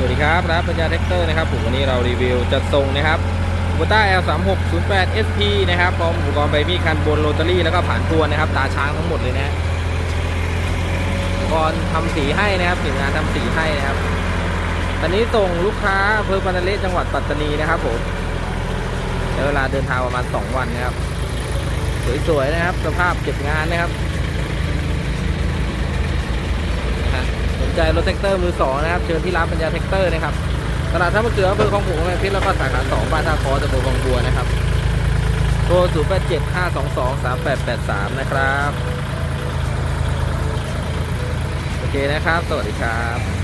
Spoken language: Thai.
ร้านปัญญาแท็กเตอร์นะครับผมวันนี้เรารีวิวจัดส่งนะครับโบต้า L3608 SP นะครับพร้อมอุปกรณ์ใบมีดคันบนโรตารี่แล้วก็ผ่านทวนนะครับ ตาช้างทั้งหมดเลยนะอุปกรณ์ทำสีให้นะครับทีมงานทำสีให้นะครับตอนนี้ส่งลูกค้าอำเภอปันเลจังหวัดปัตตานีนะครับผมใช้เวลาเดินทางประมาณ 2 วันนะครับ สวยๆนะครับ สภาพเก็บงานนะครับนะฮะส นใจรถแท็กเตอร์มือสองนะครับ เชิญที่ร้านปัญญาแท็กเตอร์นะครับ ตลาดท่ามะเขืออำเภอคลองผงแม่พิษแล้วก็สาขาสองบ้านท่าคอตำบนบางบัวนะครับ โทรศูนย์แปดเจ็ดห้าสองสองสามแปดแปดสามนะครับ โอเคนะครับ สวัสดีครับ